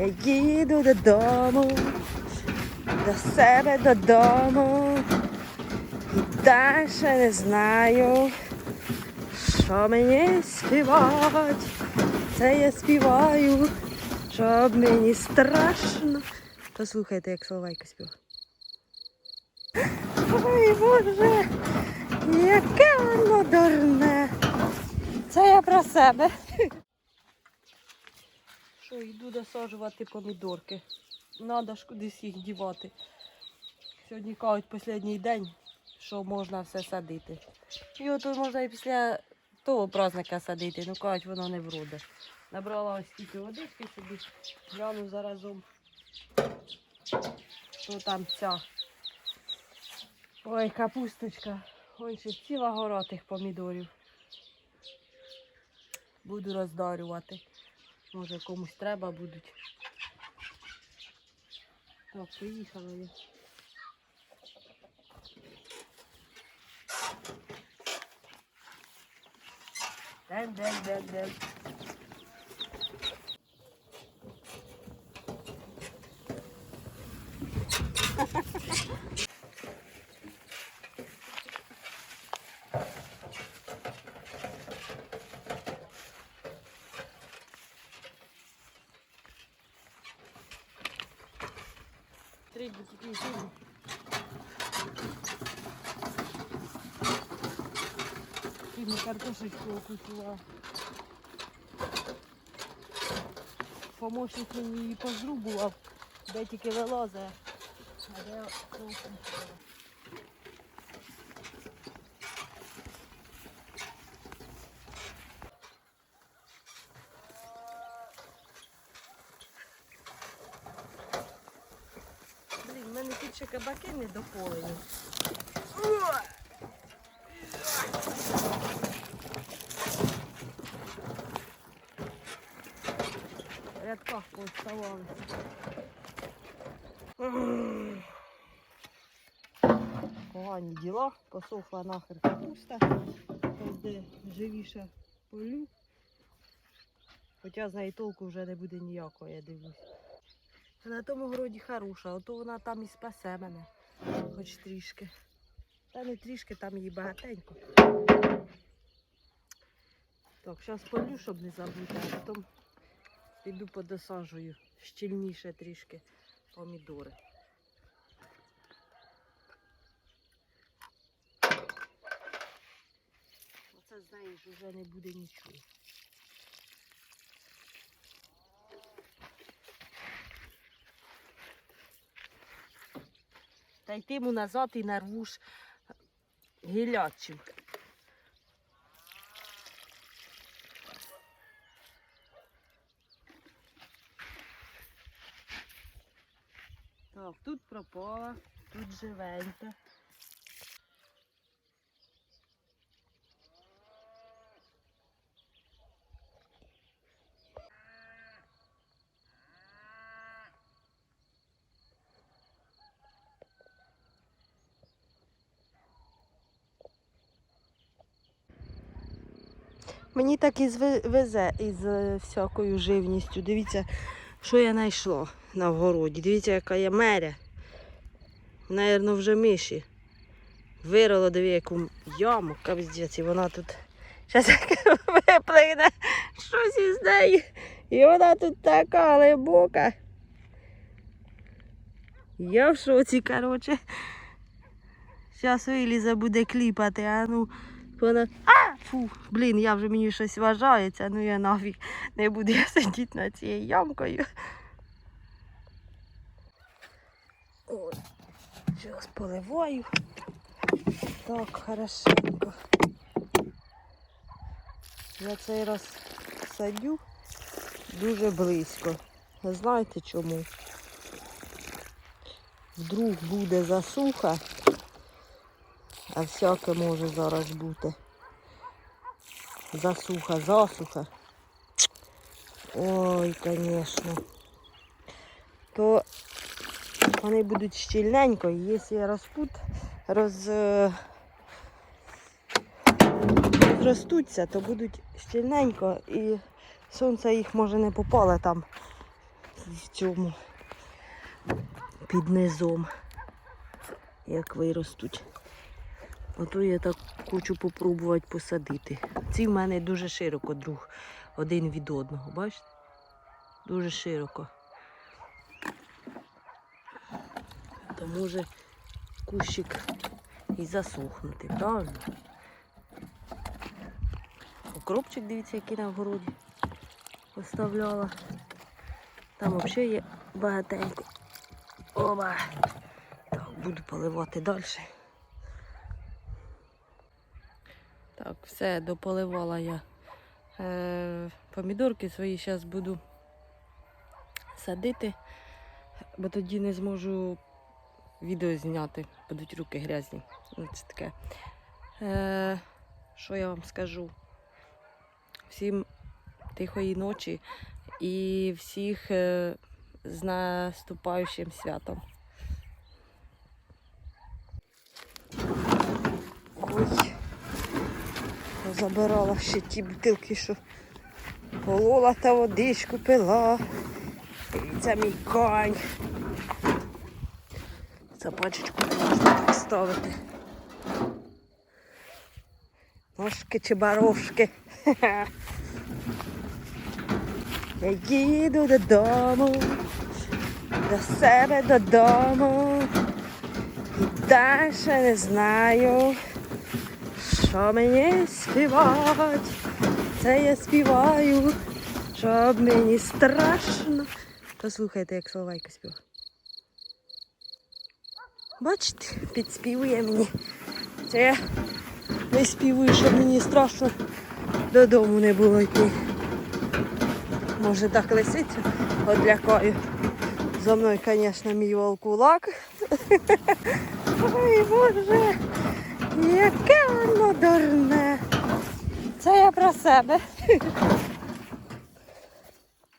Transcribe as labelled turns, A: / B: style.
A: Я їду додому, до себе додому. І далі не знаю, що мені співать. Це я співаю, щоб мені страшно. Послухайте, як Соловейко співає. Ой, Боже, яке воно дурне. Це я про себе. Що, йду досаджувати помідорки. Надо ж кудись їх дівати. Сьогодні кажуть останній день, що можна все садити. І от можна і після того праздника садити, ну кажуть, воно не вроде. Набрала ось скільки водички собі, гляну заразом. Що там ця. Ой, капусточка. Ой, ще ціла гора тих помідорів. Буду роздарювати. Може комусь треба будуть. Так, поїхала я. Ден, ден, ден, ден. Три бутики сильно. Сильно картошечку купила. Помощник мені її позрубував, де тільки вилазить, а де зовсім Мене тут ще кабаки не дополені. В рядках повставали. Погані діла, посохла нахер капуста. Де живіше полю. Хоча з неї толку вже не буде ніякого, я дивлюсь. На тому городі хороша, ото вона там і спасе мене, хоч трішки. Та не трішки, там її багатенько. Так, зараз полю, щоб не забути, а потім піду подосаджую щільніше трішки помідори. Оце, знаєш, вже не буде нічого. Та йтиму назад і нарву ж гілячим. Так, тут пропала, тут живенька. Мені так і везе із е, всякою живністю. Дивіться, що я знайшла на вгороді. Дивіться, яка є меря. Наверно, вже миші. Вирила, диви, яку яму, капздець, і вона тут зараз виплине щось із неї. І вона тут така глибока. Я в шоці, коротше. Зараз вилізе буде кліпати, а ну вона. Фу, блін, я вже мені щось вважається, ну я нафіг не буду я сидіти над цією ямкою. Ой, зараз поливаю. Так, хорошенько. Я цей раз садю дуже близько. Ви знаєте чому? Вдруг буде засуха, а всяке може зараз бути. Засуха, засуха. Ой, звісно. То вони будуть щільненько, і якщо розпут роз... е, розростуться, то будуть щільненько і сонце їх може не попало там в цьому під низом, як виростуть. Ото я так хочу попробувати посадити. Ці в мене дуже широко друг один від одного, бачите? Дуже широко. То може кущик і засохнути, правильно? Укропчик, дивіться, який на городі поставляла. Там взагалі є багатенько. Оба. Так, буду поливати далі. Так, все, дополивала я е, помідорки свої, зараз буду садити, бо тоді не зможу відео зняти, будуть руки грязні. Ну, Це таке. Е, що я вам скажу? Всім тихої ночі і всіх е, з наступаючим святом. Ой, забирала ще ті бутилки, що полола та водичку пила. Дивіться, мій конь. Запачечку можна поставити. Ножки чи барошки. Я їду додому, до себе додому. І далі не знаю, що мені співати. Це я співаю, щоб мені страшно. Послухайте, як Соловайка співає. Бачите, підспівує мені. Це я виспівую, щоб мені страшно додому не було йти. Може так лисицю одлякаю. За мною, звісно, мій волкулак. Ой, Боже, яке воно дурне. Це я про себе.